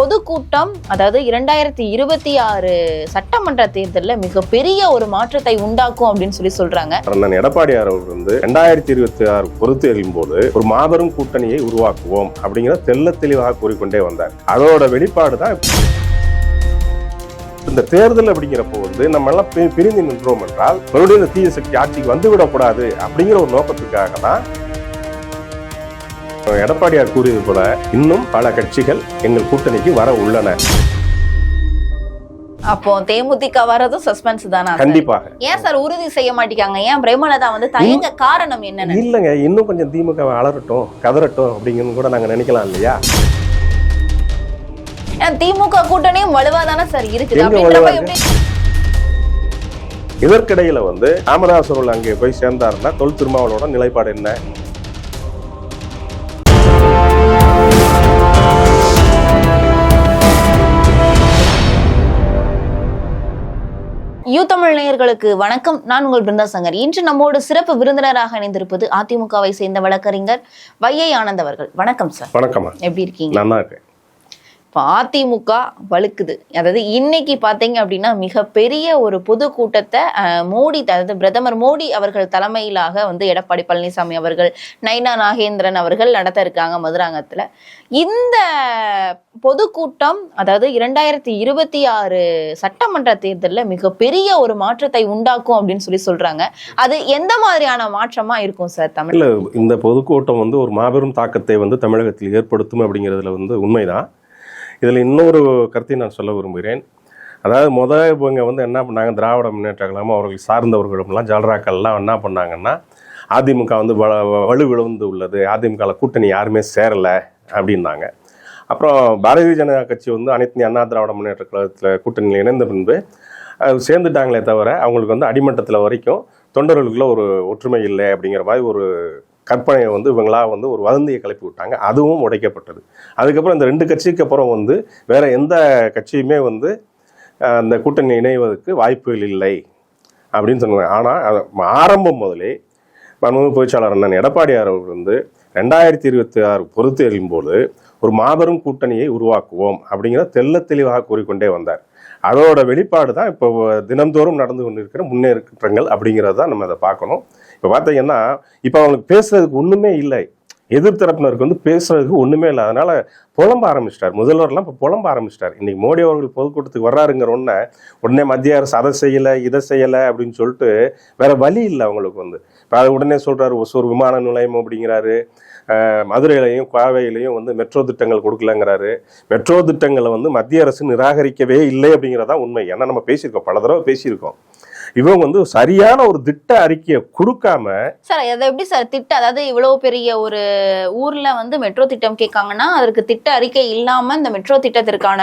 பொதுக்கூட்டம் அதாவது இரண்டாயிரத்தி இருபத்தி ஆறு சட்டமன்ற தேர்தலில் மிகப்பெரிய ஒரு மாற்றத்தை உண்டாக்கும் அப்படின்னு சொல்லி சொல்றாங்க. அண்ணன் எடப்பாடியார் அவர் வந்து ரெண்டாயிரத்தி இருபத்தி ஆறு பொறுத்தேறும் போது ஒரு மாபெரும் கூட்டணியை உருவாக்குவோம் அப்படிங்கிற தெள்ள தெளிவாக கூறிக்கொண்டே வந்தார். அதோட வெளிப்பாடு தான் இந்த தேர்தல் அப்படிங்கிறப்போ வந்து நம்ம எல்லாம் பிரிந்து நின்றோம் என்றால் மறுபடியும் இந்த தீய சக்தி ஆட்சிக்கு வந்து விடக்கூடாது அப்படிங்கிற ஒரு நோக்கத்துக்காக தான் எடப்பாடியார் கூறியது போல இன்னும் பல கட்சிகள் எங்கள் கூட்டணிக்கு வர உள்ளன. அப்போ தேமுதிக வரதும் சஸ்பென்ஸ் தானா? கண்டிப்பாக. ஏன் சார் உறுதி செய்ய மாட்டேங்காங்க ஏன் பிரேமலதா வந்து தயங்க காரணம் என்னன்னு? இல்லைங்க இன்னும் கொஞ்சம் திமுக அலறட்டும் கதறட்டும் அப்படிங்கிறது கூட நாங்க நினைக்கலாம் இல்லையா? திமுக கூட்டணியும் வலுவா தானே சார் இருக்குது? இதற்கிடையில வந்து ராமதாஸ் அவர்கள் அங்கே போய் சேர்ந்தாருன்னா தொல் திருமாவளவோட நிலைப்பாடு என்ன? யூ தமிழ் நேயர்களுக்கு வணக்கம். நான் உங்கள் பிருந்தா சங்கர். இன்று நம்மோடு சிறப்பு விருந்தினராக இணைந்திருப்பது அதிமுகவை சேர்ந்த வழக்கறிஞர் வையை ஆனந்த் அவர்கள். வணக்கம் சார். வணக்கம்மா. எப்படி இருக்கீங்க? நல்லா இருக்கேன் இப்போ அதிமுக வலுக்குது அதாவது இன்னைக்கு பார்த்தீங்க அப்படின்னா மிகப்பெரிய ஒரு பொதுக்கூட்டத்தை மோடி அதாவது பிரதமர் மோடி அவர்கள் தலைமையிலாக வந்து எடப்பாடி பழனிசாமி அவர்கள் நைனா நாகேந்திரன் அவர்கள் நடத்த இருக்காங்க மதுராங்கத்தில். இந்த பொதுக்கூட்டம் அதாவது இரண்டாயிரத்தி இருபத்தி ஆறு சட்டமன்ற தேர்தலில் மிகப்பெரிய ஒரு மாற்றத்தை உண்டாக்கும் அப்படின்னு சொல்லி சொல்றாங்க. அது எந்த மாதிரியான மாற்றமா இருக்கும் சார் தமிழ்? இந்த பொதுக்கூட்டம் வந்து ஒரு மாபெரும் தாக்கத்தை வந்து தமிழகத்தில் ஏற்படுத்தும் அப்படிங்கிறதுல வந்து உண்மைதான். இதில் இன்னொரு கருத்தை நான் சொல்ல விரும்புகிறேன். அதாவது முத இவங்க வந்து என்ன பண்ணாங்க? திராவிட முன்னேற்ற கழகம் அவர்கள் சார்ந்தவர்களும்லாம் ஜல்ராக்கள்லாம் என்ன பண்ணாங்கன்னா அதிமுக வந்து வ- வ- வலுவிழந்து உள்ளது. அதிமுகவில் கூட்டணி யாருமே சேரலை அப்படின்னாங்க. அப்புறம் பாரதிய ஜனதா கட்சி வந்து அனைத்து அண்ணா திராவிட முன்னேற்ற கழகத்தில் கூட்டணியில் இணைந்த பின்பு சேர்ந்துட்டாங்களே தவிர அவங்களுக்கு வந்து அடிமட்டத்தில் வரைக்கும் தொண்டர்களுக்குள்ள ஒரு ஒற்றுமை இல்லை அப்படிங்கிற மாதிரி ஒரு கற்பனையை வந்து இவங்களா வந்து ஒரு வதந்தியை கிளப்பி விட்டாங்க. அதுவும் உடைக்கப்பட்டது. அதுக்கப்புறம் இந்த ரெண்டு கட்சிக்கு அப்புறம் வந்து வேற எந்த கட்சியுமே வந்து அந்த கூட்டணி இணைவதற்கு வாய்ப்புகள் இல்லை அப்படின்னு சொன்னாங்க. ஆனால் ஆரம்பம் முதலே மன்மோகன் பொதுச்சாளர் அண்ணன் எடப்பாடியார் அவர்கள் வந்து ரெண்டாயிரத்தி இருபத்தி ஆறு பொறுத்தேறும் போது ஒரு மாபெரும் கூட்டணியை உருவாக்குவோம் அப்படிங்கிற தெள்ள தெளிவாக கூறிக்கொண்டே வந்தார். அதோட வெளிப்பாடு தான் இப்போ தினந்தோறும் நடந்து கொண்டிருக்கிற முன்னேற்றங்கள் அப்படிங்கிறத தான் நம்ம அதை பார்க்கணும். இப்போ பார்த்தீங்கன்னா இப்போ அவங்களுக்கு பேசுறதுக்கு ஒன்றுமே இல்லை. எதிர்த்தரப்பினருக்கு வந்து பேசுறதுக்கு ஒன்றுமே இல்லை. அதனால புலம்ப ஆரம்பிச்சிட்டார். முதல்வர்லாம் இப்போ புலம்ப ஆரம்பிச்சிட்டார். இன்னைக்கு மோடி அவர்கள் பொதுக்கூட்டத்துக்கு வர்றாருங்கிற உடனே உடனே மத்திய அரசு அதை செய்யலை இதை செய்யலை அப்படின்னு சொல்லிட்டு வேற வழி இல்லை அவங்களுக்கு வந்து. இப்போ அதை உடனே சொல்றாரு ஒசூர் விமான நிலையம் அப்படிங்கிறாரு. மதுரையிலையும் கோவையிலையும் வந்து மெட்ரோ திட்டங்கள் கொடுக்கலங்கிறாரு. மெட்ரோ திட்டங்களை வந்து மத்திய அரசு நிராகரிக்கவே இல்லை அப்படிங்கிறதான் உண்மை. ஏன்னா நம்ம பேசியிருக்கோம். பல தடவை பேசியிருக்கோம். இவங்க வந்து சரியான ஒரு திட்ட அறிக்கையை கொடுக்காம சார் அதை எப்படி சார் திட்ட அதாவது இவ்வளவு பெரிய ஒரு ஊர்ல வந்து மெட்ரோ திட்டம் கேட்காங்கன்னா அதற்கு திட்ட அறிக்கை இல்லாம இந்த மெட்ரோ திட்டத்திற்கான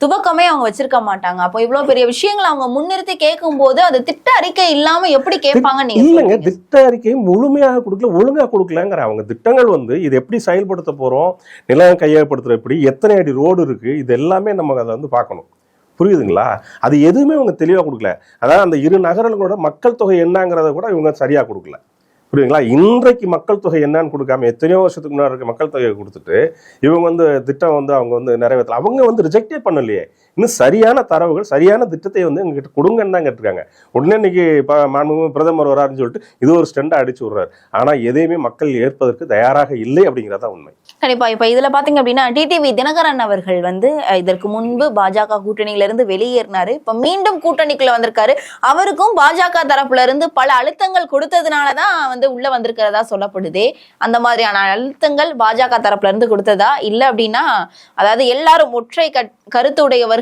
துவக்கமே அவங்க வச்சிருக்க மாட்டாங்க அப்போ இவ்வளவு பெரிய விஷயங்களை அவங்க முன்னிறுத்தி கேட்கும் போது அது திட்ட அறிக்கை இல்லாம எப்படி கேட்பாங்க நீங்க இல்லைங்க? திட்ட அறிக்கையை முழுமையாக கொடுக்கல ஒழுங்கா கொடுக்கலங்கிற அவங்க திட்டங்கள் வந்து இது எப்படி செயல்படுத்த போறோம் நிலம் கையகப்படுத்துற எப்படி எத்தனை அடி ரோடு இருக்கு இது எல்லாமே நம்ம அதை வந்து பார்க்கணும் புரியுதுங்களா? அது எதுவுமே இவங்க தெளிவாக கொடுக்கல. அதாவது அந்த இரு நகரங்களோட மக்கள் தொகை என்னங்கிறத கூட இவங்க சரியாக கொடுக்கல. புரியுதுங்களா? இன்றைக்கு மக்கள் தொகை என்னன்னு கொடுக்காம எத்தனையோ வருஷத்துக்கு முன்னாடி இருக்க மக்கள் தொகையை கொடுத்துட்டு இவங்க வந்து திட்டம் வந்து அவங்க வந்து நிறைவேற்றல அவங்க வந்து ரிஜெக்டே பண்ணலையே. இன்னும் சரியான தரவுகள் சரியான திட்டத்தை வந்து எங்ககிட்ட கொடுங்கன்னு தான் கேட்டிருக்காங்க. உடனே இன்னைக்கு பிரதமர் வராருன்னு சொல்லிட்டு இது ஒரு ஸ்டெண்டா அடிச்சு விடுறாரு. ஆனா எதையுமே மக்கள் ஏற்பதற்கு தயாராக இல்லை அப்படிங்கிறதா உண்மை. கண்டிப்பா. இப்ப இதுல பாத்தீங்க அப்படின்னா டிடிவி தினகரன் அவர்கள் வந்து இதற்கு முன்பு பாஜக கூட்டணியில இருந்து வெளியேறினாரு. இப்ப மீண்டும் கூட்டணிக்குள்ள வந்திருக்காரு. அவருக்கும் பாஜக தரப்புல இருந்து பல அழுத்தங்கள் கொடுத்ததுனாலதான் வந்து உள்ள வந்திருக்கிறதா சொல்லப்படுதே. அந்த மாதிரியான அழுத்தங்கள் பாஜக தரப்புல இருந்து கொடுத்ததா? இல்ல அப்படின்னா அதாவது எல்லாரும் ஒற்றை கட்-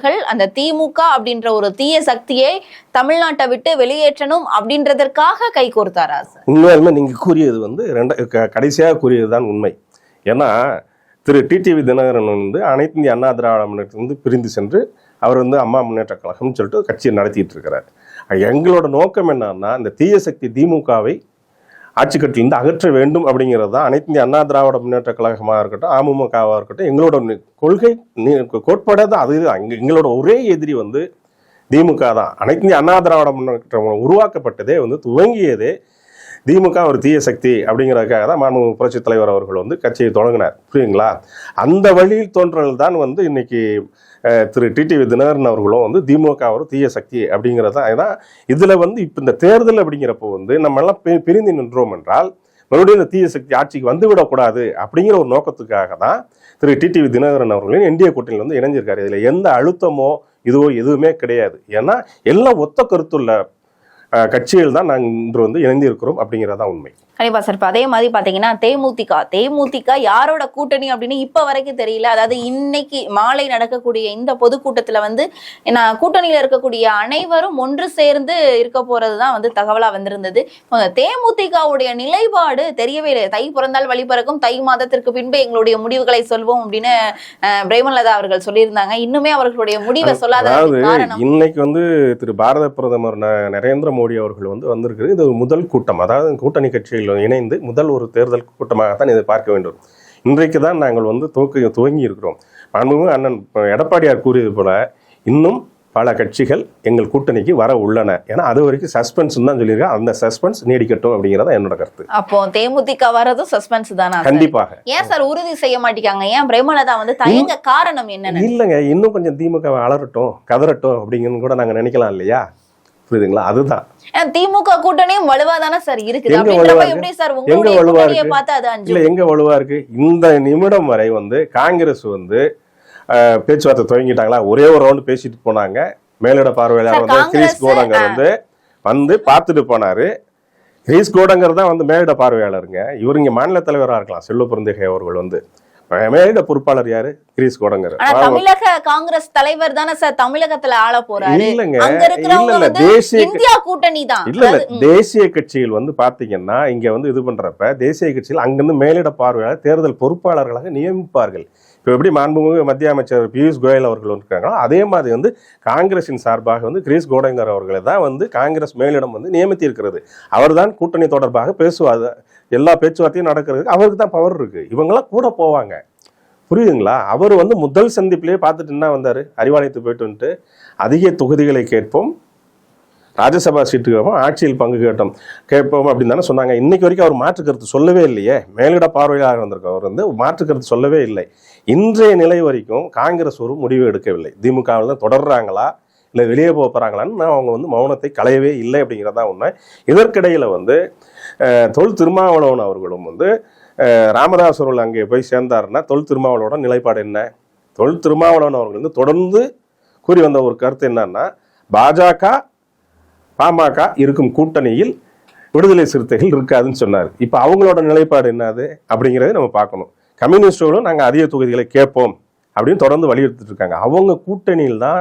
அவர்கள் அந்த திமுக அப்படின்ற ஒரு தீய சக்தியை தமிழ்நாட்டை விட்டு வெளியேற்றணும் அப்படின்றதற்காக கை கோர்த்தாரா சார்? உண்மையாலுமே நீங்க கூறியது வந்து ரெண்ட க- கடைசியாக கூறியதுதான் உண்மை. ஏன்னா திரு டிடிவி தினகரன் வந்து அனைத்து இந்திய அண்ணா திராவிட முன்னேற்றத்திலிருந்து பிரிந்து சென்று அவர் வந்து அம்மா முன்னேற்ற கழகம்னு சொல்லிட்டு கட்சியை நடத்திட்டு இருக்கிறார். எங்களோட நோக்கம் என்னன்னா இந்த தீய சக்தி திமுகவை ஆட்சிக்கட்டிலிருந்து அகற்ற வேண்டும் அப்படிங்கிறது தான் அனைத்து இந்திய அண்ணா திராவிட முன்னேற்ற கழகமாக இருக்கட்டும் அமமுகவாக இருக்கட்டும் எங்களோட கொள்கை கோட்பாடாக தான். அது எங்களோட ஒரே எதிரி வந்து திமுக தான். அனைத்து இந்திய அண்ணா திராவிட முன்னேற்றம் உருவாக்கப்பட்டதே வந்து துவங்கியதே திமுக ஒரு தீய சக்தி அப்படிங்கிறதுக்காக தான் மாண்பு புரட்சித் தலைவர் அவர்கள் வந்து கட்சியை தொடங்கினார். புரியுங்களா அந்த வழியில் தோன்றல் தான் வந்து இன்னைக்கு திரு டிடிவி தினகரன் அவர்களும் வந்து திமுக ஒரு தீய சக்தி அப்படிங்கிறது தான் ஏன்னா இதில் வந்து இப்போ இந்த தேர்தல் அப்படிங்கிறப்போ வந்து நம்ம எல்லாம் பிரிந்து நின்றோம் என்றால் மறுபடியும் இந்த தீய சக்தி ஆட்சிக்கு வந்துவிடக்கூடாது அப்படிங்கிற ஒரு நோக்கத்துக்காக தான் திரு டிடிவி தினகரன் அவர்களும் என்டிஏ கூட்டணியில் வந்து இணைஞ்சிருக்காரு. இதில் எந்த அழுத்தமோ இதுவோ எதுவுமே கிடையாது. ஏன்னா எல்லாம் ஒத்த கருத்துள்ள கட்சியில் கட்சிகள் தான் நாங்கள் இன்று வந்து இணைந்திருக்கிறோம் அப்படிங்கிறதான் உண்மை. கண்டிப்பா சார் இப்ப அதே மாதிரி பாத்தீங்கன்னா தேமுதிக. தேமுதிக யாரோட கூட்டணி அப்படின்னு இப்ப வரைக்கும் தெரியல. அதாவது இன்னைக்கு மாலை நடக்கக்கூடிய இந்த பொதுக்கூட்டத்துல வந்து நான் கூட்டணியில இருக்கக்கூடிய அனைவரும் ஒன்று சேர்ந்து இருக்க போறதுதான் வந்து தகவலா வந்திருந்தது. தேமுதிகவுடைய நிலைப்பாடு தெரியவே இல்லை தை பிறந்தால் வழி பிறக்கும். தை மாதத்திற்கு பின்பு எங்களுடைய முடிவுகளை சொல்வோம் அப்படின்னு பிரேமலதா அவர்கள் சொல்லியிருந்தாங்க. இன்னுமே அவர்களுடைய முடிவை சொல்லாத இன்னைக்கு வந்து திரு பாரத பிரதமர் நரேந்திர மோடி அவர்கள் வந்து வந்திருக்கிறது. இது ஒரு முதல் கூட்டம். அதாவது கூட்டணி கட்சிகள் இணைந்து முதல் ஒரு தேர்தல் கூட்டமாகத்தான் இதை பார்க்க வேண்டும். இன்றைக்கு தான் நாங்கள் வந்து துவக்க துவங்கி இருக்கிறோம் மாண்புமிகு அண்ணன் எடப்பாடியார் கூறியது போல இன்னும் பல கட்சிகள் எங்கள் கூட்டணிக்கு வர உள்ளன. ஏன்னா அது வரைக்கும் சஸ்பென்ஸ் தான் சொல்லியிருக்கேன் அந்த சஸ்பென்ஸ் நீடிக்கட்டும் அப்படிங்கிறதா என்னோட கருத்து. அப்போ தேமுதிக வர்றதும் சஸ்பென்ஸ் தானா? கண்டிப்பாக. ஏன் சார் உறுதி செய்ய மாட்டேங்காங்க ஏன் பிரேமலதா வந்து தயங்க காரணம் என்னன்னு? இல்லைங்க இன்னும் கொஞ்சம் திமுக அலறட்டும் கதறட்டும் அப்படிங்கன்னு கூட நாங்க நினைக்கலாம் இல்லையா? புரியுதுங்களா? அதுதான். திமுக கூட்டணியும் வலுவா தானே சார் இருக்குது? எங்க வலுவா எப்படி சார் எங்க உங்களுடைய வலுவா கூட்டணியை இருக்கு? இல்ல எங்க வலுவா இருக்கு? இந்த நிமிடம் வரை வந்து காங்கிரஸ் வந்து பேச்சுவார்த்தை துவங்கிட்டாங்களா? ஒரே ஒரு ரவுண்டு பேசிட்டு போனாங்க. மேலிட பார்வையாளர் வந்து கிரீஸ் காங்கிரஸ், கோடங்கர் வந்து வந்து பார்த்துட்டு போனாரு. கிரீஸ் கோடங்கர் தான் வந்து மேலிட பார்வையாளருங்க. இவர் இங்க மாநில தலைவரா இருக்கலாம் செல்வ பெருந்தகை அவர்கள் வந்து. மேலிட பொறுப்பாளர் யாரு? கிரீஸ் கோடங்கர். தமிழக காங்கிரஸ் தலைவர் தானே சார் தமிழகத்துல ஆள போறாரு. இல்லங்க. இல்ல தேசிய இந்தியா கூட்டணி தான். இல்ல இல்ல தேசிய கட்சிகள் வந்து பாத்தீங்கன்னா இங்க வந்து இது பண்றப்ப தேசிய கட்சிகள் அங்கிருந்து மேலிட பார்வையாளர் தேர்தல் பொறுப்பாளர்களாக நியமிப்பார்கள். இப்போ எப்படி மாண்புமிகு மத்திய அமைச்சர் பியூஷ் கோயல் அவர்கள் இருக்காங்களோ அதே மாதிரி வந்து காங்கிரஸின் சார்பாக வந்து கிரீஸ் கோடைங்கர் அவர்களை தான் வந்து காங்கிரஸ் மேலிடம் வந்து நியமித்தி இருக்கிறது அவர்தான் கூட்டணி தொடர்பாக பேசுவார். எல்லா பேச்சுவார்த்தையும் நடக்கிறதுக்கு அவருக்கு தான் பவர் இருக்குது இவங்கெல்லாம் கூட போவாங்க. புரியுதுங்களா? அவர் வந்து முதல் சந்திப்பிலேயே பார்த்துட்டு என்ன வந்தார்? அறிவாலயத்துக்கு போயிட்டு வந்துட்டு அதிக தொகுதிகளை கேட்போம். ராஜ்யசபா சீட்டு ஆட்சியில் பங்கு கேட்டோம். கேட்போம் அப்படின்னு தானே சொன்னாங்க. இன்னைக்கு வரைக்கும் அவர் மாற்று கருத்து சொல்லவே இல்லையே. மேலிட பார்வையாக வந்திருக்க அவர் வந்து மாற்று கருத்து சொல்லவே இல்லை. இன்றைய நிலை வரைக்கும் காங்கிரஸ் ஒரு முடிவு எடுக்கவில்லை. திமுகவில் தான் தொடர்றாங்களா? இல்லை வெளியே போக போகிறாங்களான்னு அவங்க வந்து மௌனத்தை களையவே இல்லை அப்படிங்கிறதா ஒன்று இதற்கிடையில் வந்து தொல் திருமாவளவன் அவர்களும் வந்து அஹ், ராமதாஸ் அவர்கள் அங்கே போய் சேர்ந்தாருன்னா தொல் திருமாவளவோட நிலைப்பாடு என்ன? தொல் திருமாவளவன் அவர்கள் வந்து தொடர்ந்து கூறி வந்த ஒரு கருத்து என்னன்னா பாஜக பாமக இருக்கும் கூட்டணியில் விடுதலை சிறுத்தைகள் இருக்காதுன்னு சொன்னார். இப்போ அவங்களோட நிலைப்பாடு என்னது? அப்படிங்கிறத நம்ம பார்க்கணும். கம்யூனிஸ்டுகளும் நாங்கள் அதிக தொகுதிகளை கேட்போம் அப்படின்னு தொடர்ந்து வலியுறுத்திட்டு இருக்காங்க. அவங்க கூட்டணியில் தான்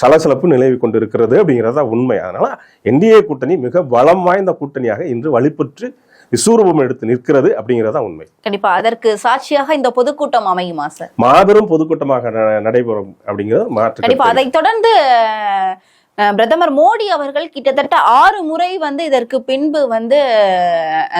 சலசலப்பு நிலவி கொண்டு இருக்கிறது அப்படிங்கிறது தான் உண்மை. அதனால என்டிஏ கூட்டணி மிக பலம் வாய்ந்த கூட்டணியாக இன்று வழிபெற்று விஸ்வரூபம் எடுத்து நிற்கிறது அப்படிங்கிறது உண்மை. கண்டிப்பா. அதற்கு சாட்சியாக இந்த பொதுக்கூட்டம் அமையுமா சார்? மாபெரும் பொதுக்கூட்டமாக நடைபெறும் அப்படிங்கிறது மாற்று கண்டிப்பா. அதைத் தொடர்ந்து பிரதமர் மோடி அவர்கள் கிட்டத்தட்ட ஆறு முறை வந்து இதற்கு பின்பு வந்து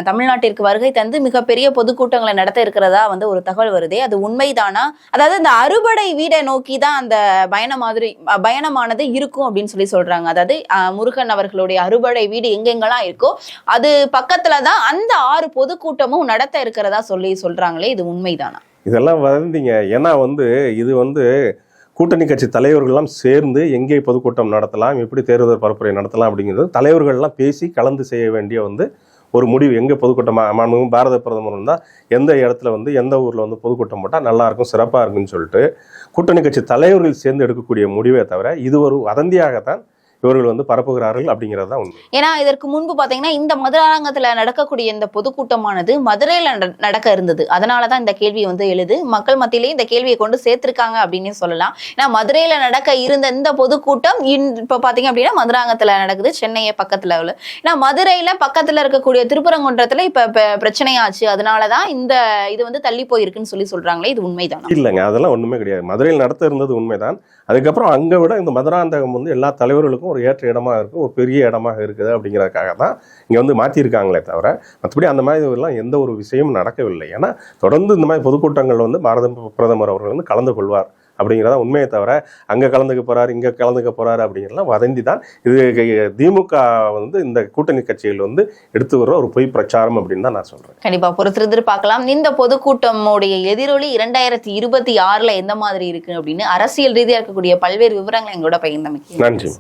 தமிழ்நாட்டிற்கு வருகை தந்து மிகப்பெரிய பொதுக்கூட்டங்களை நடத்த இருக்கிறதா வந்து ஒரு தகவல் வருதே. அது உண்மைதானா? அதாவது இந்த அறுபடை வீடை நோக்கி தான் அந்த பயணம் மாதிரி பயணமானது இருக்கும் அப்படின்னு சொல்லி சொல்றாங்க. அதாவது முருகன் அவர்களுடைய அறுபடை வீடு எங்கெங்கெல்லாம் இருக்கோ அது பக்கத்துல தான் அந்த ஆறு பொதுக்கூட்டமும் நடத்த இருக்கிறதா சொல்லி சொல்றாங்களே இது உண்மைதானா? இதெல்லாம் வந்தீங்க ஏன்னா வந்து இது வந்து கூட்டணி கட்சி தலைவர்கள்லாம் சேர்ந்து எங்கே பொதுக்கூட்டம் நடத்தலாம் எப்படி தேர்தல் பரப்புரை நடத்தலாம் அப்படிங்கிறது தலைவர்கள்லாம் பேசி கலந்து செய்ய வேண்டிய வந்து ஒரு முடிவு. எங்கே பொதுக்கூட்டமாக மாண்புமிகு பாரத பிரதமர் இருந்தால் எந்த இடத்துல வந்து எந்த ஊரில் வந்து பொதுக்கூட்டம் போட்டால் நல்லா இருக்கும் சிறப்பாக இருக்குன்னு சொல்லிட்டு கூட்டணி கட்சி தலைவர்கள் சேர்ந்து எடுக்கக்கூடிய முடிவே தவிர இது ஒரு வதந்தியாகத்தான் இவர்கள் வந்து பரப்புகிறார்கள் அப்படிங்கிறது தான் உண்மை. ஏன்னா இதற்கு முன்பு பாத்தீங்கன்னா இந்த மதுராங்கத்துல நடக்கக்கூடிய இந்த பொதுக்கூட்டமானது மதுரையில நட- நடக்க இருந்தது. அதனாலதான் இந்த கேள்வி வந்து எழுது. மக்கள் மத்தியிலேயே இந்த கேள்வியை கொண்டு சேர்த்திருக்காங்க அப்படின்னு சொல்லலாம். ஏன்னா மதுரையில நடக்க இருந்த இந்த பொதுக்கூட்டம் இப்ப பாத்தீங்க அப்படின்னா மதுராங்கத்துல நடக்குது. சென்னையை பக்கத்துல உள்ள. ஏன்னா மதுரையில பக்கத்துல இருக்கக்கூடிய திருப்பரங்குன்றத்துல இப்ப பிரச்சனையாச்சு. அதனாலதான் இந்த இது வந்து தள்ளி போயிருக்குன்னு சொல்லி சொல்றாங்களே இது உண்மைதானா? இல்லைங்க அதெல்லாம் ஒன்றுமே கிடையாது. மதுரையில் நடத்த இருந்தது உண்மைதான். அதுக்கப்புறம் அங்கே விட இந்த மதுராந்தகம் வந்து எல்லா தலைவர்களுக்கும் ஒரு ஏற்ற இடமாக இருக்கும் ஒரு பெரிய இடமாக இருக்குது அப்படிங்கிறதுக்காக தான் இங்கே வந்து மாற்றியிருக்காங்களே தவிர மற்றபடி அந்த மாதிரி எல்லாம் எந்த ஒரு விஷயமும் நடக்கவில்லை. ஏன்னா தொடர்ந்து இந்த மாதிரி பொதுக்கூட்டங்கள் வந்து பாரத பிரதமர் அவர்கள் வந்து கலந்து கொள்வார். அப்படிங்கிறத உண்மையை தவிர அங்கே கலந்துக்க போறாரு இங்கே கலந்துக்க போறாரு அப்படிங்கிறதெல்லாம் வதந்தி தான். இது திமுக வந்து இந்த கூட்டணி கட்சிகள் வந்து எடுத்து வர ஒரு பொய் பிரச்சாரம் அப்படின்னு தான் நான் சொல்றேன். கண்டிப்பா பொறுத்திருந்து பார்க்கலாம். இந்த பொதுக்கூட்டமுடைய எதிரொலி இரண்டாயிரத்தி இருபத்தி ஆறுல எந்த மாதிரி இருக்கு அப்படின்னு அரசியல் ரீதியா இருக்கக்கூடிய பல்வேறு விவரங்களை எங்களோட பகிர்ந்தமைக்கு நன்றி.